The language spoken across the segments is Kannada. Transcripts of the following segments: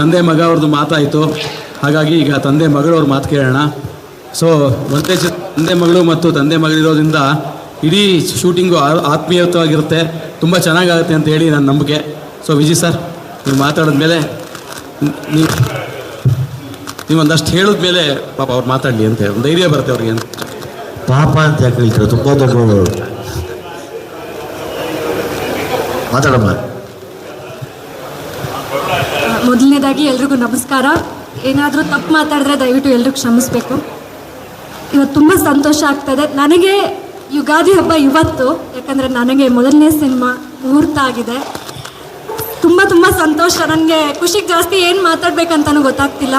ತಂದೆ ಮಗ ಅವ್ರದ್ದು ಮಾತಾಯಿತು. ಹಾಗಾಗಿ ಈಗ ತಂದೆ ಮಗಳವ್ರ ಮಾತು ಕೇಳೋಣ. ಸೊ ಒಂದೇ ತಂದೆ ಮಗಳು ಮತ್ತು ತಂದೆ ಮಗಳಿರೋದ್ರಿಂದ ಇಡೀ ಶೂಟಿಂಗು ಆತ್ಮೀಯತವಾಗಿರುತ್ತೆ ತುಂಬ ಚೆನ್ನಾಗಾಗುತ್ತೆ ಅಂತ ಹೇಳಿ ನನ್ನ ನಂಬಿಕೆ. ಸೊ ವಿಜಿ ಸರ್, ನೀವು ಮಾತಾಡಿದ್ಮೇಲೆ ನೀವು ನೀವು ಒಂದಷ್ಟು ಹೇಳಿದ್ಮೇಲೆ ಪಾಪ ಅವ್ರು ಮಾತಾಡಲಿ ಅಂತ ಒಂದು ಧೈರ್ಯ ಬರುತ್ತೆ ಅವ್ರಿಗೆ ಅಂತ. ಪಾಪ ಅಂತ ಯಾಕೆ ಹೇಳ್ತಾರೆ? ತುಂಬ ದೊಡ್ಡ ಮಾತಾಡಮ್ಮ. ಮೊದಲನೇದಾಗಿ ಎಲ್ರಿಗೂ ನಮಸ್ಕಾರ. ಏನಾದರೂ ತಪ್ಪು ಮಾತಾಡಿದ್ರೆ ದಯವಿಟ್ಟು ಎಲ್ರಿಗೂ ಕ್ಷಮಿಸ್ಬೇಕು. ಇವತ್ತು ತುಂಬ ಸಂತೋಷ ಆಗ್ತದೆ. ನನಗೆ ಯುಗಾದಿ ಹಬ್ಬ ಇವತ್ತು, ಯಾಕಂದರೆ ನನಗೆ ಮೊದಲನೇ ಸಿನಿಮಾ ಮುಹೂರ್ತ ಆಗಿದೆ. ತುಂಬ ತುಂಬ ಸಂತೋಷ. ನನಗೆ ಖುಷಿಗೆ ಜಾಸ್ತಿ ಏನು ಮಾತಾಡ್ಬೇಕಂತನೂ ಗೊತ್ತಾಗ್ತಿಲ್ಲ.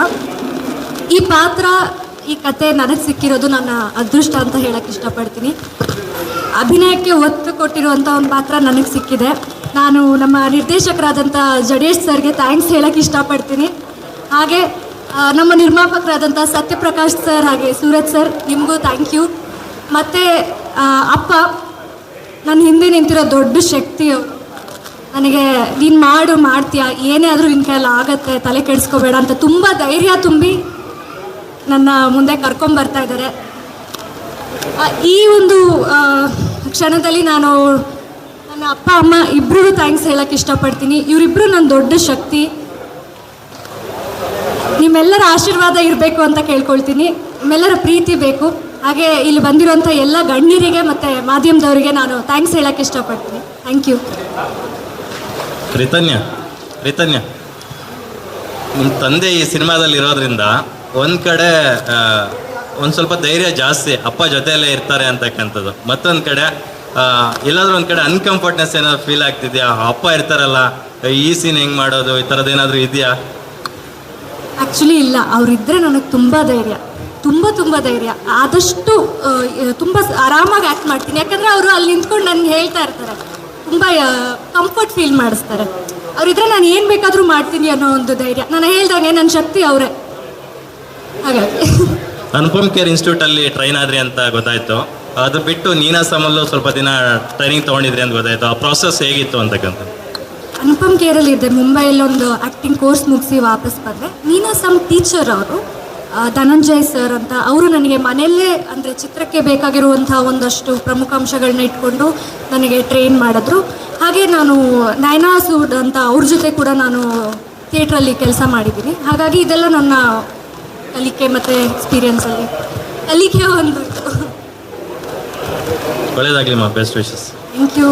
ಈ ಪಾತ್ರ, ಈ ಕತೆ ನನಗೆ ಸಿಕ್ಕಿರೋದು ನನ್ನ ಅದೃಷ್ಟ ಅಂತ ಹೇಳಕ್ಕೆ ಇಷ್ಟಪಡ್ತೀನಿ. ಅಭಿನಯಕ್ಕೆ ಒತ್ತು ಕೊಟ್ಟಿರುವಂಥ ಒಂದು ಪಾತ್ರ ನನಗೆ ಸಿಕ್ಕಿದೆ. ನಾನು ನಮ್ಮ ನಿರ್ದೇಶಕರಾದಂಥ ಜಡೇಶ್ ಸರ್ಗೆ ಥ್ಯಾಂಕ್ಸ್ ಹೇಳಕ್ಕೆ ಇಷ್ಟಪಡ್ತೀನಿ. ಹಾಗೆ ನಮ್ಮ ನಿರ್ಮಾಪಕರಾದಂಥ ಸತ್ಯಪ್ರಕಾಶ್ ಸರ್ ಹಾಗೆ ಸೂರಜ್ ಸರ್, ನಿಮಗೂ ಥ್ಯಾಂಕ್ ಯು ಮತ್ತು ಅಪ್ಪ ನನ್ನ ಹಿಂದೆ ನಿಂತಿರೋ ದೊಡ್ಡ ಶಕ್ತಿ ಅವರು ನನಗೆ, ನೀನು ಮಾಡು, ಮಾಡ್ತೀಯ, ಏನೇ ಆದರೂ ನಿನ್ನ ಕೈಯಲ್ಲಿ ಆಗತ್ತೆ, ತಲೆ ಕೆಡಿಸ್ಕೋಬೇಡ ಅಂತ ತುಂಬ ಧೈರ್ಯ ತುಂಬಿ ನನ್ನ ಮುಂದೆ ಕರ್ಕೊಂಬರ್ತಾ ಇದ್ದಾರೆ. ಈ ಒಂದು ಕ್ಷಣದಲ್ಲಿ ನಾನು ನನ್ನ ಅಪ್ಪ, ಅಮ್ಮ ಇಬ್ಬರಿಗೂ ಥ್ಯಾಂಕ್ಸ್ ಹೇಳಕ್ಕೆ ಇಷ್ಟಪಡ್ತೀನಿ. ಇವರಿಬ್ಬರು ನನ್ನ ದೊಡ್ಡ ಶಕ್ತಿ. ನಿಮ್ಮೆಲ್ಲರ ಆಶೀರ್ವಾದ ಇರಬೇಕು ಅಂತ ಕೇಳ್ಕೊಳ್ತೀನಿ. ನಿಮ್ಮೆಲ್ಲರ ಪ್ರೀತಿ ಬೇಕು. ಹಾಗೆ ಇಲ್ಲಿ ಬಂದಿರುವಂಥ ಎಲ್ಲ ಗಣ್ಯರಿಗೆ ಮತ್ತು ಮಾಧ್ಯಮದವರಿಗೆ ನಾನು ಥ್ಯಾಂಕ್ಸ್ ಹೇಳಕ್ಕೆ ಇಷ್ಟಪಡ್ತೀನಿ. Thank you Ritanya Ritanya. ನಿಮ್ಮ ತಂದೆ ಈ ಸಿನಿಮಾದಲ್ಲಿ ಇರೋದ್ರಿಂದ ಒಂದು ಕಡೆ ಒಂದು ಸ್ವಲ್ಪ ಧೈರ್ಯ ಜಾಸ್ತಿ, ಅಪ್ಪ ಜೊತೆಯಲ್ಲೇ ಇರ್ತಾರೆ ಅಂತಕ್ಕಂಥದ್ದು. ಮತ್ತೊಂದು ಕಡೆ ಎಲ್ಲಾದ್ರೂ ಒಂದು ಕಡೆ ಅನ್ಕಂಫರ್ಟ್ನೆಸ್ ಏನಾದ್ರು ಫೀಲ್ ಆಗ್ತಿದೆಯಾ? ಅಪ್ಪ ಇರ್ತಾರಲ್ಲ ಈ ಸೀನ್ ಹೆಂಗೆ ಮಾಡೋದು? ಈ ಥರದ್ದು ಏನಾದರೂ ಇದೆಯಾ? ಆ್ಯಕ್ಚುಲಿ ಇಲ್ಲ. ಅವರಿದ್ದರೆ ನನಗೆ ತುಂಬ ಧೈರ್ಯ. ತುಂಬ ತುಂಬ ಧೈರ್ಯ. ಆದಷ್ಟು ತುಂಬ ಆರಾಮಾಗಿ ಆ್ಯಕ್ಟ್ ಮಾಡ್ತೀನಿ. ಯಾಕಂದರೆ ಅವರು ಅಲ್ಲಿ ನಿಂತ್ಕೊಂಡು ನನಗೆ ಹೇಳ್ತಾ ಇರ್ತಾರೆ. ತುಂಬ ಕಂಫರ್ಟ್ ಫೀಲ್ ಮಾಡಿಸ್ತಾರೆ. ಅವರಿದ್ರೆ ನಾನು ಏನು ಬೇಕಾದರೂ ಮಾಡ್ತೀನಿ ಅನ್ನೋ ಒಂದು ಧೈರ್ಯ. ನಾನು ಹೇಳ್ದಂಗೆ ನನ್ನ ಶಕ್ತಿ ಅವರೇ. ಹಾಗಾಗಿ ಅನುಪಮ್ ಕೇರ್ ಇನ್ಸ್ಟಿಟ್ಯೂಟಲ್ಲಿ ಟ್ರೈನ್ ಆದ್ರಿ ಅಂತ ಗೊತ್ತಾಯ್ತು. ಅದು ಬಿಟ್ಟು ನೀನಾ ನೀನಾಸಮಲ್ಲೂ ಸ್ವಲ್ಪ ದಿನ ಟ್ರೈನಿಂಗ್ ತೊಗೊಂಡಿದ್ರಿ ಅಂತ ಗೊತ್ತಾಯ್ತು. ಆ ಪ್ರಾಸೆಸ್ ಹೇಗಿತ್ತು ಅಂತಕ್ಕಂಥ ಅನುಪಮ್ ಕೇರಲ್ಲಿ ಇದ್ದೆ. ಮುಂಬೈಯಲ್ಲಿ ಒಂದು ಆ್ಯಕ್ಟಿಂಗ್ ಕೋರ್ಸ್ ಮುಗಿಸಿ ವಾಪಸ್ ಬಂದೆ. ನೀನಾಸಮ್ ಟೀಚರ್ ಅವರು. ಧನಂಜಯ್ ಸರ್ ಅಂತ. ಅವರು ನನಗೆ ಮನೆಯಲ್ಲೇ ಅಂದರೆ ಚಿತ್ರಕ್ಕೆ ಬೇಕಾಗಿರುವಂಥ ಒಂದಷ್ಟು ಪ್ರಮುಖ ಅಂಶಗಳನ್ನ ಇಟ್ಕೊಂಡು ನನಗೆ ಟ್ರೈನ್ ಮಾಡಿದ್ರು. ಹಾಗೆ ನಾನು ನಯನಾ ಸೂಡ್ ಅಂತ ಅವ್ರ ಜೊತೆ ಕೂಡ ನಾನು ಥಿಯೇಟ್ರಲ್ಲಿ ಕೆಲಸ ಮಾಡಿದ್ದೀನಿ. ಹಾಗಾಗಿ ಇದೆಲ್ಲ ನನ್ನ ಕಲಿಕೆ ಮತ್ತು ಎಕ್ಸ್ಪೀರಿಯನ್ಸಲ್ಲಿ ಕಲಿಕೆ ಒಂದು ಒಳ್ಳೇದಾಗ್ಲಿ ಮಾ ಬೆಸ್ಟ್ ವಿಶಸ್ ಥ್ಯಾಂಕ್ ಯು